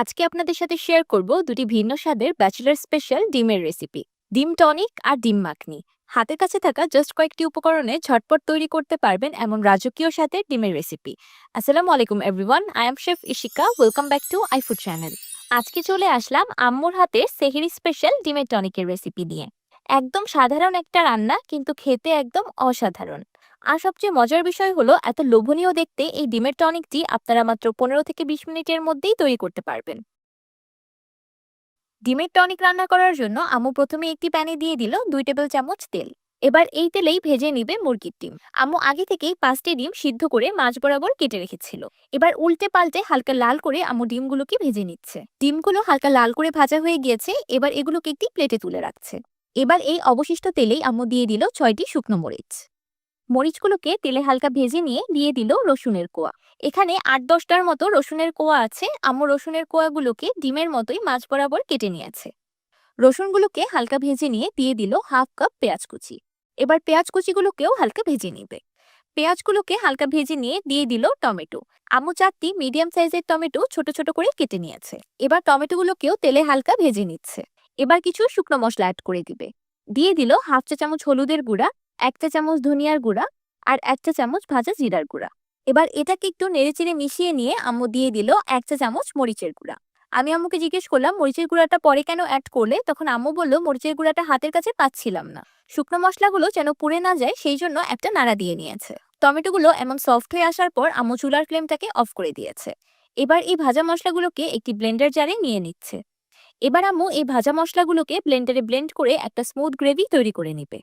আজকে আপনাদের সাথে শেয়ার করব দুটি ভিন্ন স্বাদের ব্যাচেলার স্পেশাল ডিমের রেসিপি ডিম টনিক আর ডিম মাখনি। হাতের কাছে থাকা জাস্ট কয়েকটি উপকরণে ঝটপট তৈরি করতে পারবেন এমন রাজকীয় স্বাদের ডিমের রেসিপি আসসালামু আলাইকুম everyone I am chef Ishika welcome back to I food channel আজকে চলে আসলাম আম্মুর হাতের সেহেরি স্পেশাল ডিমের টনিকের রেসিপি নিয়ে। একদম সাধারণ একটা রান্না, কিন্তু খেতে একদম অসাধারণ। আর সবচেয়ে মজার বিষয় হলো, এত লোভনীয় দেখতে এই ডিমের টনিকটি আপনারা মাত্র পনেরো থেকে বিশ মিনিটের মধ্যেই তৈরি করতে পারবেন। ডিমের টনিক রান্না করার জন্য আম্মু প্রথমে একটি প্যানে দিয়ে দিল দুই টেবিল চামচ তেল। এবার এই তেলেই ভেজে নিবে মুরগির ডিম। আম্মু আগে থেকেই পাঁচটি ডিম সিদ্ধ করে মাছ বরাবর কেটে রেখেছিল। এবার উল্টে পাল্টে হালকা লাল করে আম্মু ডিমগুলোকে ভেজে নিচ্ছে। ডিমগুলো হালকা লাল করে ভাজা হয়ে গিয়েছে, এবার এগুলোকে একটি প্লেটে তুলে রাখছে। এবার এই অবশিষ্ট তেলেই আম্মু দিয়ে দিল ছয়টি শুকনো মরিচ। মরিচগুলোকে তেলে হালকা ভেজে নিয়ে দিয়ে দিল রসুনের কোয়া। এখানে আট দশটার মতো রসুনের কোয়া আছে। আম্মু রসুনের কোয়াগুলোকে ডিমের মতোই মাছ বরাবর কেটে নিয়েছে। রসুনগুলোকে হালকা ভেজে নিয়ে দিয়ে দিল হাফ কাপ পেঁয়াজ কুচি। এবার পেঁয়াজ কুচিগুলোকেও হালকা ভেজে নিবে। পেঁয়াজগুলোকে হালকা ভেজে নিয়ে দিয়ে দিল টমেটো। আম্মু চারটি মিডিয়াম সাইজের টমেটো ছোট ছোট করে কেটে নিয়েছে। এবার টমেটোগুলোকেও তেলে হালকা ভেজে নিচ্ছে। এবার কিছু শুকনো মশলা অ্যাড করে দিবে। দিয়ে দিল হাফ চা চামচ হলুদের গুঁড়া। এক চা চামচ ধনিয়ার গুঁড়া আর এক চা চামচ ভাজা জিরার গুঁড়া। এবার এটাকে একটু নেড়েচেড়ে মিশিয়ে নিয়ে আম্মু দিয়ে দিল এক চা চামচ মরিচের গুঁড়া। আমি আম্মুকে জিজ্ঞেস করলাম, মরিচের গুঁড়াটা পরে কেন অ্যাড করলে? তখন আম্মু বলল, মরিচের গুঁড়াটা হাতের কাছে পাচ্ছিলাম না। শুকনো মশলাগুলো যেন পুড়ে না যায়, সেই জন্য একটা নাড়া দিয়ে নিয়েছে। টমেটোগুলো এমন সফট হয়ে আসার পর আম্মু চুলার ফ্লেমটাকে অফ করে দিয়েছে। এবার এই ভাজা মশলাগুলোকে একটি ব্লেন্ডার জারে নিয়ে নিচ্ছে। এবার আম্মু এই ভাজা মশলাগুলোকে ব্লেন্ডারে ব্লেন্ড করে একটা স্মুথ গ্রেভি তৈরি করে নিবে।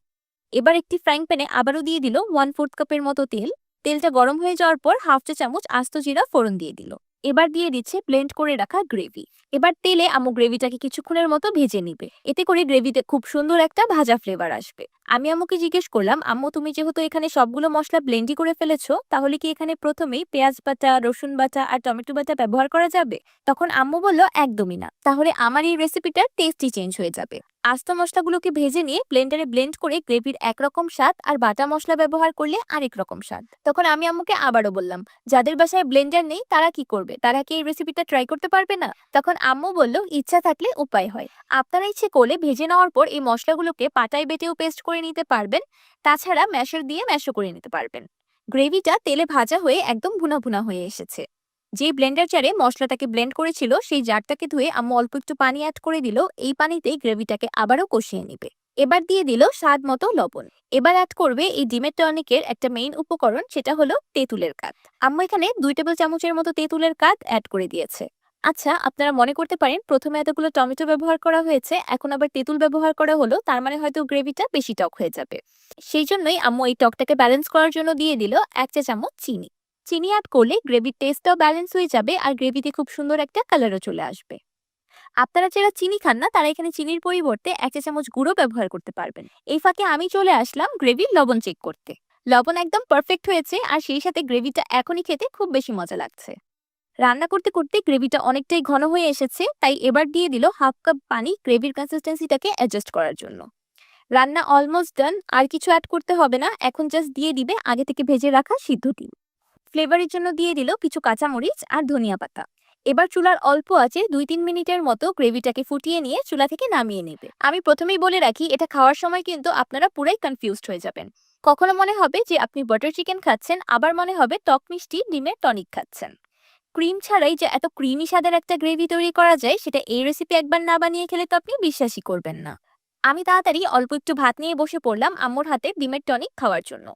এবার একটি ফ্রাইং প্যানে আবারও দিয়ে দিল ওয়ান ফোর্থ কাপের মতো তেল। তেলটা গরম হয়ে যাওয়ার পর হাফ চা চামচ আস্ত জিরা ফোড়ন দিয়ে দিল। এবার দিয়ে দিচ্ছে ব্লেন্ড করে রাখা গ্রেভি এবার তেলে আম্মু গ্রেভিটাকে কিছুক্ষণের মতো ভেজে নিবে। এতে করে গ্রেভিতে খুব সুন্দর একটা ভাজা ফ্লেভার আসবে। আমি আম্মুকে জিজ্ঞেস করলাম, আম্মু, তুমি যেহেতু এখানে সবগুলো মশলা ব্লেন্ডই করে ফেলেছো, তাহলে কি এখানে প্রথমেই পেঁয়াজ বাটা, রসুন বাটা আর টমেটো বাটা ব্যবহার করা যাবে? তখন আম্মু বলল, একদমই না। তাহলে আমার এই রেসিপিটার টেস্টই চেঞ্জ হয়ে যাবে। আস্ত মশলাগুলোকে ভেজে নিয়ে ব্লেন্ডারে ব্লেন্ড করে গ্রেভির একরকম স্বাদ আর বাটা মশলা ব্যবহার করলে আরেক রকম স্বাদ। তখন আমি আম্মুকে আবারও বললাম, যাদের বাসায় ব্লেন্ডার নেই, তারা কি করবে? তারা কি এই রেসিপিটা ট্রাই করতে পারবে না? তখন আম্মু বলল, ইচ্ছা থাকলে উপায় হয়। আপনারা ইচ্ছে করলে ভেজে নেওয়ার পর এই মশলাগুলোকে পাটায় বেটেও পেস্ট করে নিতে পারবেন। তাছাড়া ম্যাশার দিয়ে ম্যাশও করে নিতে পারবেন। গ্রেভিটা তেলে ভাজা হয়ে একদম ভুনা ভুনা হয়ে এসেছে। যে ব্লেন্ডার জারে মশলাটাকে ব্লেন্ড করেছিল, সেই জারটাকে ধুয়ে আম্মু অল্প একটু পানি অ্যাড করে দিল। এই পানিতেই গ্রেভিটাকে আবারও কষিয়ে নিবে। এবার দিয়ে দিল স্বাদ মতো লবণ। এবার অ্যাড করবে এই ডিমের টনিকের একটা মেইন উপকরণ, সেটা হলো তেঁতুলের কাত আম্মু এখানে দুই টেবিল চামচের মতো তেঁতুলের কাত অ্যাড করে দিয়েছে। আচ্ছা আপনারা মনে করতে পারেন প্রথমে এতগুলো টমেটো ব্যবহার করা হয়েছে, এখন আবার তেঁতুল ব্যবহার করা হলো, তার মানে হয়তো গ্রেভিটা বেশি টক হয়ে যাবে। সেই জন্যই আম্মু এই টকটাকে ব্যালেন্স করার জন্য দিয়ে দিল এক চা চামচ চিনি। চিনি অ্যাড করলে গ্রেভির টেস্টটাও ব্যালেন্স হয়ে যাবে, আর গ্রেভিতে খুব সুন্দর একটা কালারও চলে আসবে। আপনারা যারা চিনি খান না, তারা এখানে চিনির পরিবর্তে এক চা চামচ গুঁড়ো ব্যবহার করতে পারবেন। এই ফাঁকে আমি চলে আসলাম গ্রেভির লবণ চেক করতে। লবণ একদম পারফেক্ট হয়েছে আর সেই সাথে গ্রেভিটা এখনই খেতে খুব বেশি মজা লাগছে। রান্না করতে করতে গ্রেভিটা অনেকটাই ঘন হয়ে এসেছে, তাই এবার দিয়ে দিল হাফ কাপ পানি গ্রেভির কনসিস্টেন্সিটাকে অ্যাডজাস্ট করার জন্য। রান্না অলমোস্ট ডান আর কিছু অ্যাড করতে হবে না, এখন জাস্ট দিয়ে দিবে আগে থেকে ভেজে রাখা সিদ্ধ ডিম। ফ্লেভারের জন্য দিয়ে দিল কিছু কাঁচামরিচ আর ধনিয়া পাতা। এবার চুলার অল্প আছে দুই তিন মিনিটের মতো গ্রেভিটাকে ফুটিয়ে নিয়ে চুলা থেকে নামিয়ে নেবে। আমি প্রথমেই বলে রাখি, এটা খাওয়ার সময় কিন্তু আপনারা পুরাই কনফিউজড হয়ে যাবেন। কখনো মনে হবে যে আপনি বাটার চিকেন খাচ্ছেন, আবার মনে হবে টক মিষ্টি, ডিমের টনিক খাচ্ছেন। ক্রিম ছাড়াই যে এত ক্রিমি স্বাদের একটা গ্রেভি তৈরি করা যায়, সেটা এই রেসিপি একবার না বানিয়ে খেলে তো আপনি বিশ্বাসই করবেন না। আমি তাড়াতাড়ি অল্প একটু ভাত নিয়ে বসে পড়লাম আম্মুর হাতে ডিমের টনিক খাওয়ার জন্য।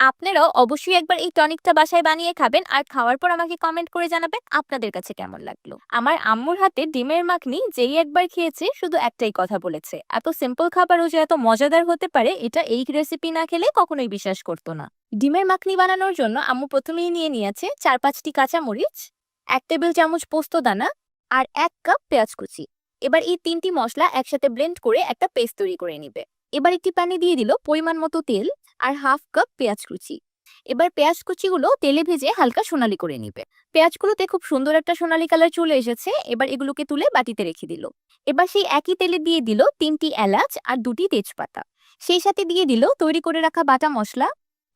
আপনারাও অবশ্যই একবার এই টনিকটা বাসায় বানিয়ে খাবেন আর খাওয়ার পর আমাকে কমেন্ট করে জানাবেন আপনাদের কাছে কেমন লাগল। আমার আম্মুর হাতে ডিমের মাখনি যেই একবার খেয়েছে শুধু একটাই কথা বলেছে। এত সিম্পল খাবারও যে এত মজাদার হতে পারে, এটা এই রেসিপি না খেলে কখনোই বিশ্বাস করতো না। ডিমের মাখনি বানানোর জন্য আম্মু প্রথমেই নিয়ে নিয়েছে চার পাঁচটি কাঁচামরিচ, এক টেবিল চামচ পোস্ত দানা আর এক কাপ পেঁয়াজ কুচি। এবার এই তিনটি মশলা একসাথে ব্লেন্ড করে একটা পেস্ট তৈরি করে নিবে। এবার একটি প্যানে দিয়ে দিল পরিমাণ মতো তেল আর হাফ কাপ পেঁয়াজ কুচি। এবার পেঁয়াজ কুচিগুলো তেলে ভেজে হালকা সোনালি করে নিবে। পেঁয়াজগুলোতে খুব সুন্দর একটা সোনালি কালার চলে এসেছে, এবার এগুলোকে তুলে বাটিতে রেখে দিল। এবার সেই একই তেলে দিয়ে দিল তিনটি এলাচ আর দুটি তেজপাতা। সেই সাথে দিয়ে দিল তৈরি করে রাখা বাটা মশলা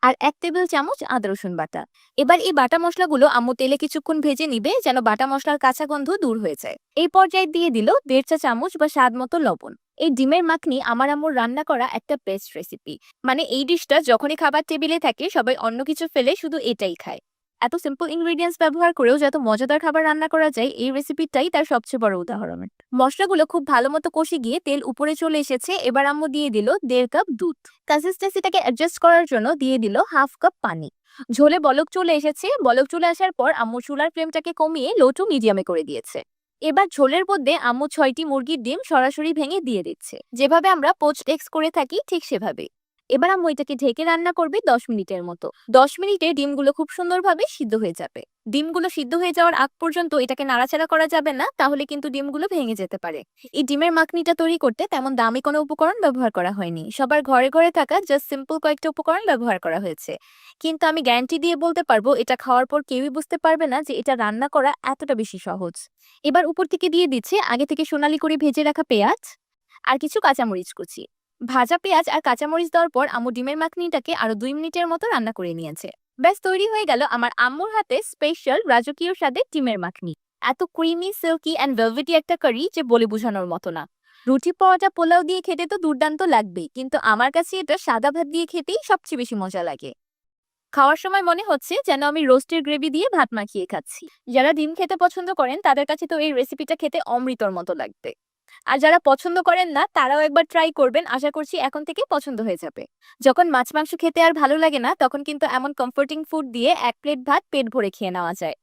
আর এক টেবিল চামচ আদা রসুন বাটা। এবার এই বাটা মশলাগুলো আম্মু তেলে কিছুক্ষণ ভেজে নিবে যেন বাটা মশলার কাঁচা গন্ধ দূর হয়ে যায়। এই পর্যায়ে দিয়ে দিল দেড় চা চামচ বা স্বাদ মতো লবণ। এই ডিমের মাখনি আমার আম্মুর রান্না করা একটা বেস্ট রেসিপি মানে এই ডিশটা যখনই খাবার টেবিলে থাকে, সবাই অন্য কিছু ফেলে শুধু এটাই খায়। এত সিম্পল ইনগ্রিডিয়েন্টস ব্যবহার করেও যত মজাদার খাবার রান্না করা যায়, এই রেসিপিটাই তার সবচেয়ে বড় উদাহরণ। মশলাগুলো খুব ভালো মতো কষে গিয়ে তেল উপরে চলে এসেছে, এবার আম্মু দিয়ে দিল দেড় কাপ দুধ। কনসিস্টেন্সিটাকে অ্যাডজাস্ট করার জন্য দিয়ে দিল হাফ কাপ পানি। ঝোলে বলক চলে এসেছে, বলক চলে আসার পর আম্মু চুলার ফ্লেমটাকে কমিয়ে লো টু মিডিয়ামে করে দিয়েছে। এবার ঝোলের মধ্যে আম্মু ছয়টি মুরগির ডিম সরাসরি ভেঙে দিয়ে দিচ্ছে। যেভাবে আমরা পোচ টেক্স করে থাকি, ঠিক সেভাবে এবার আম্মু এটাকে ঢেকে রান্না করবে দশ মিনিটের মতো। দশ মিনিটে ডিমগুলো খুব সুন্দরভাবে সিদ্ধ হয়ে যাবে। ডিমগুলো সিদ্ধ হয়ে যাওয়ার আগ পর্যন্ত এটাকে নাড়াচাড়া করা যাবে না, তাহলে কিন্তু ডিমগুলো ভেঙে যেতে পারে। এই ডিমের মাখনিটা তৈরি করতে তেমন দামি কোনো উপকরণ ব্যবহার করা হয়নি। সবার ঘরে ঘরে থাকা জাস্ট সিম্পল কয়েকটা উপকরণ ব্যবহার করা হয়েছে। কিন্তু আমি গ্যারান্টি দিয়ে বলতে পারব, এটা খাওয়ার পর কেউই বুঝতে পারবে না যে এটা রান্না করা এতটা বেশি সহজ। এবার উপর থেকে দিয়ে দিচ্ছে আগে থেকে সোনালি করে ভেজে রাখা পেঁয়াজ আর কিছু কাঁচামরিচ কুচি। ভাজা পেঁয়াজ আর কাঁচামরিচ দেওয়ার পর আম্মু ডিমের মাখনিটাকে আরও দুই মিনিটের মতো রান্না করে নিয়েছে। ব্যাস, তৈরি হয়ে গেল আমার আম্মুর হাতে স্পেশাল রাজকীয় স্বাদের ডিমের মাখনি। এত ক্রিমি সিল্কি অ্যান্ড ভেলভেটি একটা কারি যে বলে বোঝানোর মতো না। রুটি পরোটা, পোলাও দিয়ে খেতে তো দুর্দান্ত লাগবেই, কিন্তু আমার কাছে এটা সাদা ভাত দিয়ে খেতেই সবচেয়ে বেশি মজা লাগে। খাওয়ার সময় মনে হচ্ছে যেন আমি রোস্টের গ্রেভি দিয়ে ভাত মাখিয়ে খাচ্ছি। যারা ডিম খেতে পছন্দ করেন তাদের কাছে তো এই রেসিপিটা খেতে অমৃতর মতো লাগবে। আর যারা পছন্দ করেন না, তারাও একবার ট্রাই করবেন। আশা করছি এখন থেকে পছন্দ হয়ে যাবে। যখন মাছ, মাংস খেতে আর ভালো লাগে না, তখন কিন্তু এমন কমফোর্টিং ফুড দিয়ে এক প্লেট ভাত পেট ভরে খেয়ে নেওয়া যায়।